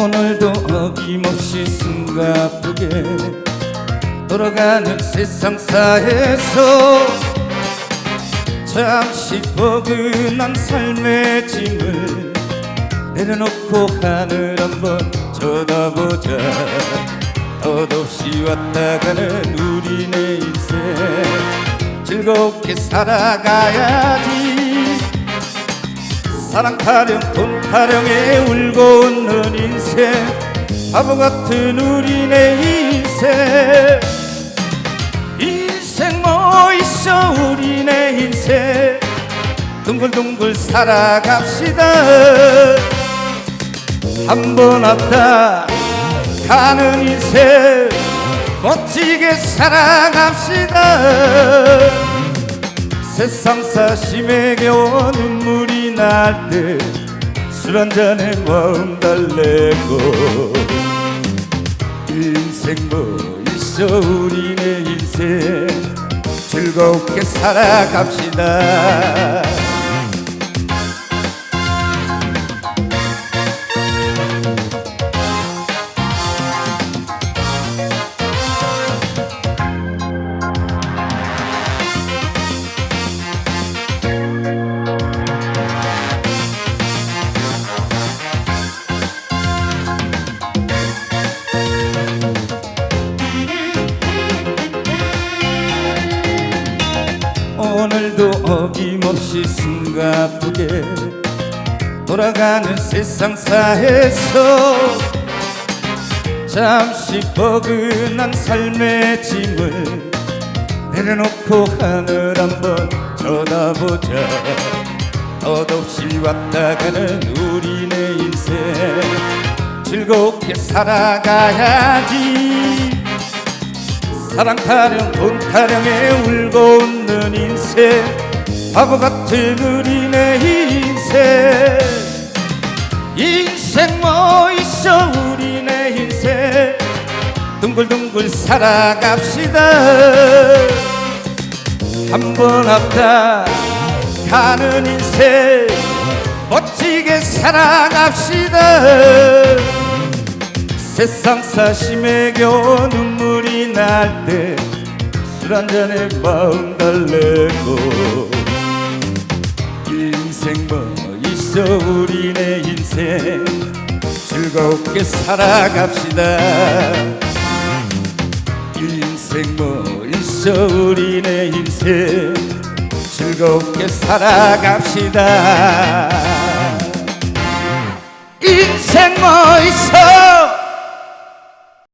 오늘도 어김없이 숨가쁘게 돌아가는 세상사에서 잠시 포근한 삶의 짐을 내려놓고 하늘 한번 쳐다보자. 더없이 왔다 가는 우리네 인생 즐겁게 살아가야지. 사랑 타령 돈 타령에 울고 웃는 인생. 바보 같은 우리네 인생. 인생 뭐 있어 우리네 인생? 둥글둥글 살아갑시다. 한 번 왔다 가는 인생. 멋지게 살아갑시다. 세상 사 심에 겨워 눈물이 날때술한 잔에 마음 달래고 인생 뭐 있어 우리네 인생 즐겁게 살아갑시다 오늘도 어김없이 숨가쁘게 돌아가는 세상사에서 잠시 포근한 삶의 짐을 내려놓고 하늘 한번 쳐다보자. 덧없이 왔다 가는 우리네 인생 즐겁게 살아가야지 사랑 타령 돈 타령에 울고 웃는 인생. 바보 같은 우리네 인생. 인생 뭐 있어 우리네 인생? 둥글둥글 살아갑시다. 한번 왔다 가는 인생. 멋지게 살아갑시다. 세상 사 심에 겨워 눈 날 때 술 한 잔에 마음 달래고 인생 뭐 있어 우리 네 인생. 즐겁게 살아갑시다. 인생 뭐 있어 우리 네 인생. 즐겁게 살아갑시다. 인생 뭐 있어